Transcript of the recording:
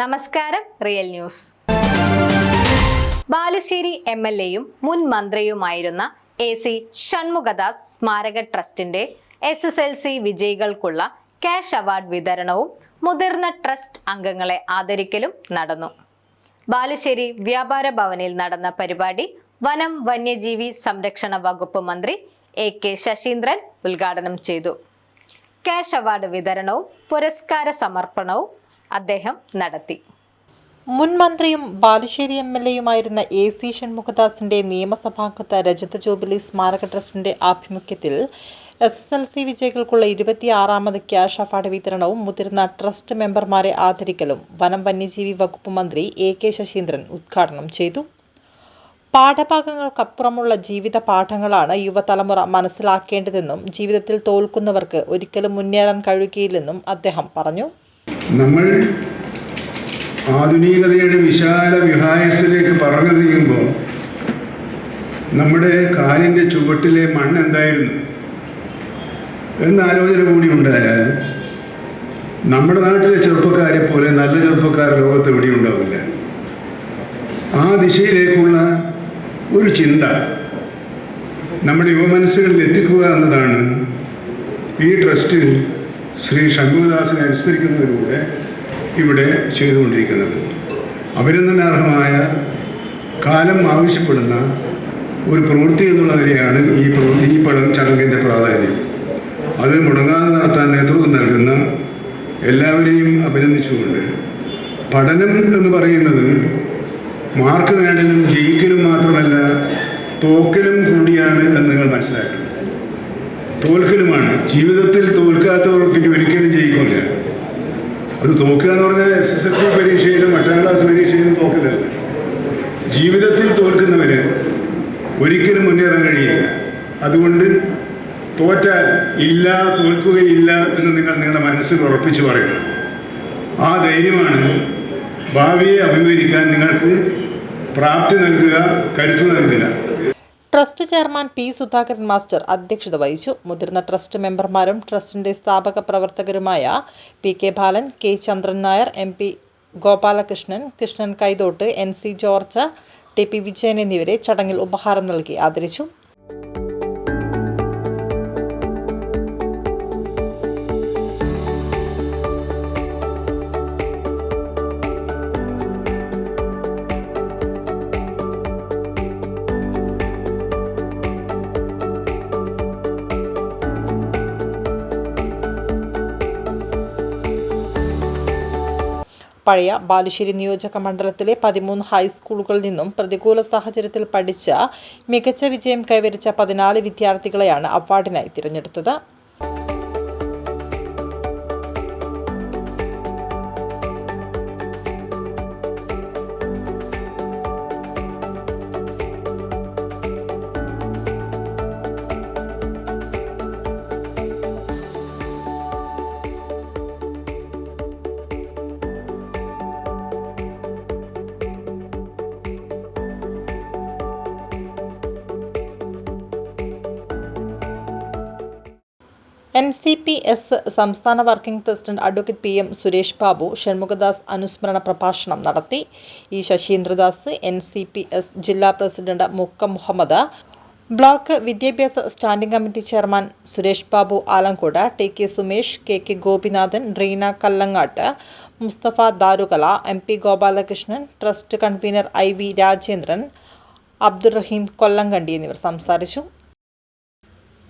നമസ്കാരം real news. Balussery M L എയും മുൻ മന്ത്രിയുമായിരുന്ന എ സി ഷൺമുഖദാസ് സ്മാരക ട്രസ്റ്റിന്റെ എസ് എസ് എൽ സി വിജയികൾക്കുള്ള ക്യാഷ് അവാർഡ് വിതരണവും മുതിർന്ന ട്രസ്റ്റ് അംഗങ്ങളെ ആദരിക്കലും നടന്നു. ബാലുശ്ശേരി വ്യാപാര ഭവനിൽ നടന്ന പരിപാടി വനം വന്യജീവി സംരക്ഷണ വകുപ്പ് മന്ത്രി എ കെ ശശീന്ദ്രൻ ഉദ്ഘാടനം ചെയ്തു. ക്യാഷ് അവാർഡ് വിതരണവും പുരസ്കാര സമർപ്പണവും അദ്ദേഹം നടത്തി. മുൻ മന്ത്രിയും ബാലുശ്ശേരി എം എൽ എയുമായിരുന്ന എ സി ഷൺമുഖദാസിന്റെ നിയമസഭാംഗത്വ രജത ജൂബിലി സ്മാരക ട്രസ്റ്റിന്റെ ആഭിമുഖ്യത്തിൽ എസ് എസ് എൽ സി വിജയികൾക്കുള്ള ഇരുപത്തിയാറാമത് ക്യാഷ് അവാർഡ് വിതരണവും മുതിർന്ന ട്രസ്റ്റ് മെമ്പർമാരെ ആദരിക്കലും വനം വന്യജീവി വകുപ്പ് മന്ത്രി എ കെ ശശീന്ദ്രൻ ഉദ്ഘാടനം ചെയ്തു. പാഠഭാഗങ്ങൾക്കപ്പുറമുള്ള ജീവിത പാഠങ്ങളാണ് യുവതലമുറ മനസ്സിലാക്കേണ്ടതെന്നും ജീവിതത്തിൽ തോൽക്കുന്നവർക്ക് ഒരിക്കലും മുന്നേറാൻ കഴിയുകയില്ലെന്നും അദ്ദേഹം പറഞ്ഞു. നമ്മൾ ആധുനികതയുടെ വിശാല വിഹായസിലേക്ക് പറഞ്ഞു നീങ്ങുമ്പോൾ നമ്മുടെ കാലിന്റെ ചുവട്ടിലെ മണ്ണ് എന്തായിരുന്നു? എന്ന ആലോചന കൂടി ഉണ്ടായാൽ നമ്മുടെ നാട്ടിലെ ചെറുപ്പക്കാരെ പോലെ നല്ല ചെറുപ്പക്കാർ ലോകത്ത് എവിടെ ഉണ്ടാവില്ല. ആ ദിശയിലേക്കുള്ള ഒരു ചിന്ത നമ്മുടെ യുവമനസ്സുകളിൽ എത്തിക്കുക എന്നതാണ് ഈ ട്രസ്റ്റ് ശ്രീ ഷൺമുഖദാസിനെ അനുസ്മരിക്കുന്നതിലൂടെ ഇവിടെ ചെയ്തുകൊണ്ടിരിക്കുന്നത്. അഭിനന്ദനാർഹമായ കാലം ആവശ്യപ്പെടുന്ന ഒരു പ്രവൃത്തി എന്നുള്ള നിലയാണ് ഈ പ്രവൃത്തി ഈ പടം ചടങ്ങിന്റെ പ്രാധാന്യം. അത് മുടങ്ങാതെ നടത്താൻ നേതൃത്വം നൽകുന്ന എല്ലാവരെയും അഭിനന്ദിച്ചുകൊണ്ട് പഠനം എന്ന് പറയുന്നത് മാർക്ക് നേടലും ജയിക്കലും മാത്രമല്ല തോക്കലും കൂടിയാണ് എന്ന് നിങ്ങൾ മനസ്സിലാക്കണം. തോൽക്കലുമാണ്. ജീവിതത്തിൽ ജയിക്കില്ല അത് തോക്കുക എന്ന് പറഞ്ഞാൽ എസ് എസ് എൽ സി പരീക്ഷയിലും എട്ടാം ക്ലാസ് പരീക്ഷയിലും തോക്കലല്ല ജീവിതത്തിൽ തോൽക്കുന്നവര് ഒരിക്കലും മുന്നേറാൻ കഴിയില്ല. അതുകൊണ്ട് തോറ്റാൽ ഇല്ല തോൽക്കുകയില്ല എന്ന് നിങ്ങൾ നിങ്ങളുടെ മനസ്സിൽ ഉറപ്പിച്ചു പറയണം. ആ ധൈര്യമാണ് ഭാവിയെ അഭിമുഖീകരിക്കാൻ നിങ്ങൾക്ക് പ്രാപ്തി നൽകുക കരുത്തു നൽകുക. Trust chairman P Sudhakaran master അധ്യക്ഷത വഹിച്ചു. മുതിർന്ന ട്രസ്റ്റ് മെമ്പർമാരും ട്രസ്റ്റിന്റെ സ്ഥാപക പ്രവർത്തകരുമായ P K Balan K Chandran Nair M P Gopalakrishnan Krishnan Kaithott N C George T P Vijayan എന്നിവരെ ചടങ്ങിൽ ഉപഹാരം നൽകി ആദരിച്ചു. പഴയ ബാലുശ്ശേരി നിയോജക മണ്ഡലത്തിലെ പതിമൂന്ന് ഹൈസ്കൂളുകളിൽ നിന്നും പ്രതികൂല സാഹചര്യത്തിൽ പഠിച്ച മികച്ച വിജയം കൈവരിച്ച പതിനാല് വിദ്യാർത്ഥികളെയാണ് അവാർഡിനായി തിരഞ്ഞെടുത്തത്. എൻ സി പി എസ് സംസ്ഥാന working president advocate P M Suresh Babu Shanmukhadas അനുസ്മരണ പ്രഭാഷണം നടത്തി. E Sasheendradas N C P S ജില്ലാ പ്രസിഡന്റ് മുക്കം മുഹമ്മദ് ബ്ലോക്ക് വിദ്യാഭ്യാസ standing committee chairman Suresh Babu Alangode T K Sumesh K K Gopinathan Reena Kallangatt Musthafa Darukala M P Gopalakrishnan trust convener I V Rajendran Abdurahim Kollankandi എന്നിവർ സംസാരിച്ചു.